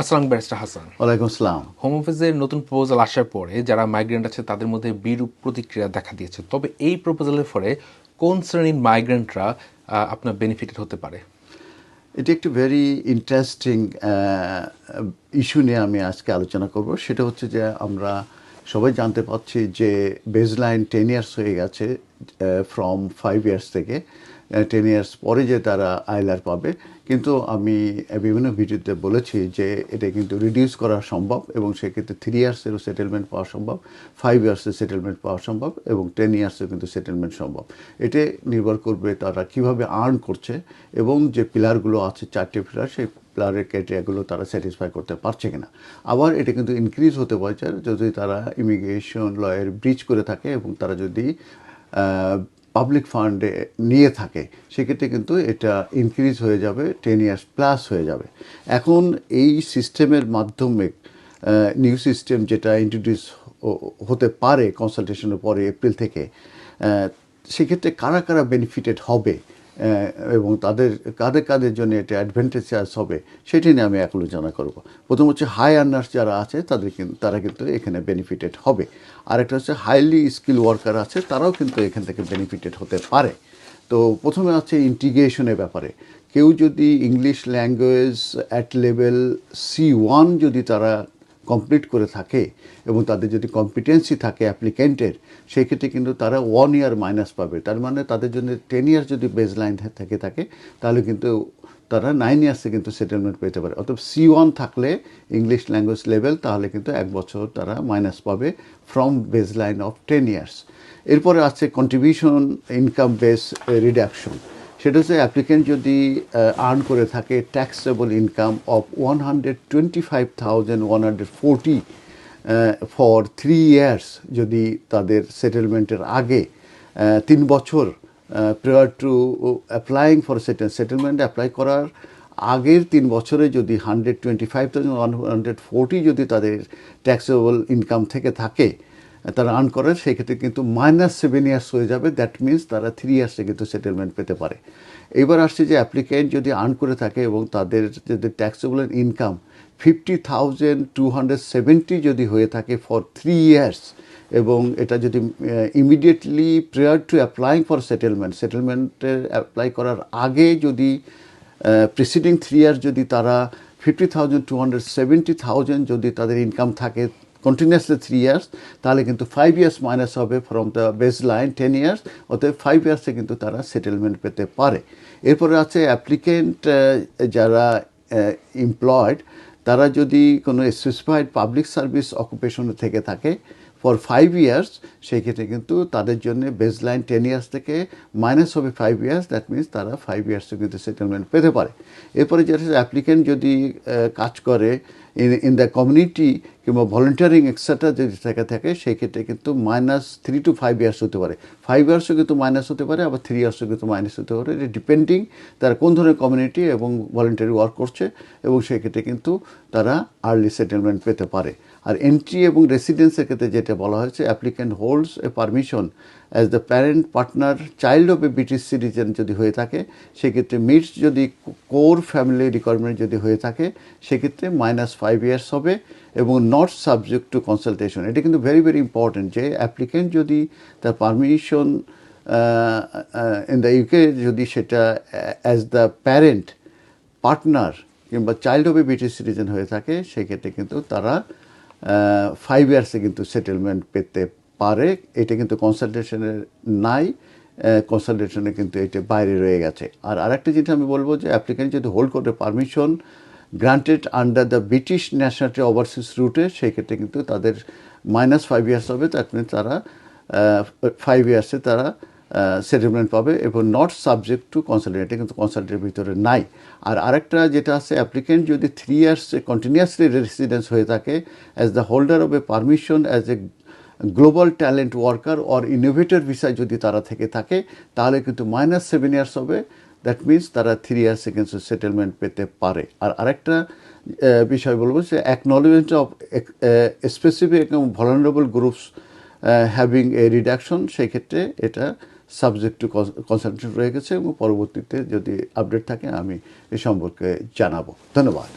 আসসালাম ব্যারিস্টার হাসান। ওয়ালাইকুম আসসালাম। হোম অফিসের নতুন প্রপোজাল আসার পরে যারা মাইগ্রেন্ট আছে তাদের মধ্যে বিরূপ প্রতিক্রিয়া দেখা দিয়েছে। তবে এই প্রপোজালের ফলে কোন শ্রেণির মাইগ্রেন্টরা আপনার বেনিফিটেড হতে পারে? এটি একটি ভেরি ইন্টারেস্টিং ইস্যু নিয়ে আমি আজকে আলোচনা করব। সেটা হচ্ছে যে আমরা সবাই জানতে পারছি যে বেজলাইন টেন ইয়ার্স হয়ে গেছে ফ্রম ফাইভ ইয়ার্স থেকে। টেন ইয়ার্স পরে যে তারা আইলার পাবে। কিন্তু আমি বিভিন্ন ভিডিওতে বলেছি যে এটা কিন্তু রিডিউস করা সম্ভব এবং সেক্ষেত্রে থ্রি ইয়ার্সেরও সেটেলমেন্ট পাওয়া সম্ভব ফাইভ ইয়ার্সের সেটেলমেন্ট পাওয়া সম্ভব এবং টেন ইয়ার্সের কিন্তু সেটেলমেন্ট সম্ভব। এতে নির্ভর করবে তারা কীভাবে আর্ন করছে এবং যে পিলারগুলো আছে, চারটে পিলার, সেই পিলারের ক্রাইটেরিয়াগুলো তারা স্যাটিসফাই করতে পারছে কিনা। আবার এটা কিন্তু ইনক্রিজ হতে পারছে যদি তারা ইমিগ্রেশন লয়ের ব্রিজ করে থাকে এবং তারা যদি পাবলিক ফান্ডে নিয়ে থাকে, সেক্ষেত্রে কিন্তু এটা ইনক্রিজ হয়ে যাবে টেন ইয়ার্স প্লাস হয়ে যাবে। এখন এই সিস্টেমের মাধ্যমে নিউ সিস্টেম যেটা ইন্ট্রোডিউস হতে পারে কনসালটেশনের পরে এপ্রিল থেকে সেক্ষেত্রে কারা কারা বেনিফিটেড হবে? এবং তাদের, কাদের কাদের জন্য এটা অ্যাডভান্টেজাস হবে, সেটি নিয়ে আমি আলোচনা করব। প্রথম হচ্ছে হাই আর্নার্স যারা আছে, তাদের কিন্তু তারা কিন্তু এখানে বেনিফিটেড হবে। আরেকটা হচ্ছে হাইলি স্কিল ওয়ার্কার আছে, তারাও কিন্তু এখান থেকে বেনিফিটেড হতে পারে। তো প্রথমে আছে ইন্টিগ্রেশনের ব্যাপারে। কেউ যদি English language at level C one যদি তারা কমপ্লিট করে থাকে এবং তাদের যদি কম্পিটেন্সি থাকে অ্যাপ্লিকেন্টের সেই ক্ষেত্রে কিন্তু তারা ওয়ান ইয়ার মাইনাস পাবে। তার মানে তাদের জন্য টেন ইয়ার্স যদি বেজ লাইন থেকে থাকে তাহলে কিন্তু তারা নাইন ইয়ার্সে কিন্তু সেটেলমেন্ট পেতে পারে। অর্থাৎ সি ওয়ান থাকলে ইংলিশ ল্যাঙ্গুয়েজ লেভেল তাহলে কিন্তু এক বছর তারা মাইনাস পাবে from base line of ten years এরপরে আছে কন্ট্রিবিউশন ইনকাম বেস রিডাকশন সেটা হচ্ছে অ্যাপ্লিকেন্ট যদি আর্ন করে থাকে taxable income of one hundred twenty five thousand one hundred forty for three years যদি তাদের সেটেলমেন্টের আগে তিন বছর prior to applying for settle settlement apply করার আগের তিন বছরে যদি hundred twenty five thousand one hundred forty যদি তাদের ট্যাক্সেবল ইনকাম থেকে থাকে তারা আর্ন করে সেক্ষেত্রে কিন্তু মাইনাস সেভেন ইয়ার্স হয়ে যাবে। দ্যাট মিন্স তারা থ্রি ইয়ার্সে কিন্তু সেটেলমেন্ট পেতে পারে। এবার আসছে যে অ্যাপ্লিকেন্ট যদি আর্ন করে থাকে এবং তাদের যদি taxable income fifty thousand two hundred seventy যদি হয়ে থাকে ফর থ্রি ইয়ার্স এবং এটা যদি immediately prior to applying for settlement সেটেলমেন্টের apply করার আগে যদি প্রিসিডিং থ্রি ইয়ার্স যদি তারা fifty thousand two hundred seventy thousand যদি তাদের ইনকাম থাকে কন্টিনিউয়াসলি থ্রি ইয়ার্স তাহলে কিন্তু ফাইভ ইয়ার্স মাইনাস হবে from the base line ten years অতএব ফাইভ ইয়ার্সে কিন্তু তারা সেটেলমেন্ট পেতে পারে। এরপরে আছে অ্যাপ্লিকেন্ট যারা এমপ্লয়েড তারা যদি কোনো স্পেসিফাইড পাবলিক সার্ভিস অকুপেশনে থেকে থাকে ফর ফাইভ ইয়ার্স সেই ক্ষেত্রে কিন্তু তাদের জন্য বেস লাইন টেন ইয়ার্স থেকে মাইনাস হবে ফাইভ ইয়ার্স দ্যাট মিনস তারা ফাইভ ইয়ার্সে কিন্তু সেটেলমেন্ট পেতে পারে। এরপরে যেটা অ্যাপ্লিকেন্ট যদি কাজ করে ইন ইন দ্য কমিউনিটি কিংবা ভলেন্টিয়ারিং এক্সেট্রা যদি থেকে, থাকে, সেই ক্ষেত্রে কিন্তু minus three two five years হতে পারে। ফাইভ ইয়ার্সও কিন্তু মাইনাস হতে পারে, আবার থ্রি ইয়ার্সও কিন্তু মাইনাস হতে পারে। এটা ডিপেন্ডিং তারা কোন ধরনের কমিউনিটি এবং ভলেন্টারি ওয়ার্ক করছে এবং সেই ক্ষেত্রে কিন্তু তারা আর্লি সেটেলমেন্ট পেতে পারে। আর এন্ট্রি এবং রেসিডেন্সের ক্ষেত্রে যেটা বলা হয়েছে applicant holds a permission as the parent partner child of a British citizen যদি হয়ে থাকে সেক্ষেত্রে মিটস যদি কোর ফ্যামিলি রিকোয়ারমেন্ট যদি হয়ে থাকে সেক্ষেত্রে মাইনাস ফাইভ ইয়ার্স হবে এবং নট সাবজেক্ট টু কনসালটেশন এটা কিন্তু ভেরি ভেরি ইম্পর্টেন্ট যে অ্যাপ্লিক্যান্ট যদি তার পারমিশন ইন দ্য ইউকে যদি সেটা অ্যাজ দ্য প্যারেন্ট পার্টনার কিংবা child of a British citizen হয়ে থাকে, সেক্ষেত্রে কিন্তু তারা ফাইভ ইয়ার্সে কিন্তু সেটেলমেন্ট পেতে পারে। এটা কিন্তু কনসালটেশনের নাই কনসালটেশনে কিন্তু এটা বাইরে রয়ে গেছে। আর আরেকটা জিনিস আমি বলব যে অ্যাপ্লিকেন্ট যদি হোল্ড করে permission granted under the British nationality overseas রুটে সেক্ষেত্রে কিন্তু তাদের মাইনাস ফাইভ ইয়ার্স হবে তার মানে তারা ফাইভ ইয়ার্সে তারা সেটেলমেন্ট পাবে এবং নট সাবজেক্ট টু কনসালটেন্ট কিন্তু কনসালটেন্টের ভিতরে নাই। আর আরেকটা যেটা আছে অ্যাপ্লিকেন্ট যদি থ্রি ইয়ার্স কন্টিনিউয়াসলি রেসিডেন্স হয়ে থাকে as the holder of a permission as a global talent worker or innovator ভিসায় যদি তারা থেকে থাকে, তাহলে কিন্তু মাইনাস সেভেন ইয়ার্স হবে দ্যাট মিনস তারা থ্রি ইয়ার্স কিন্তু সেটেলমেন্ট পেতে পারে। আর আরেকটা বিষয় বলব যে অ্যাকনলেজমেন্ট অফ স্পেসিফিক এবং vulnerable groups having a reduction সেই ক্ষেত্রে এটা সাবজেক্ট টু কনসালটেন্ট রয়ে গেছে এবং পরবর্তীতে যদি আপডেট থাকে, আমি এ সম্পর্কে জানাব। ধন্যবাদ।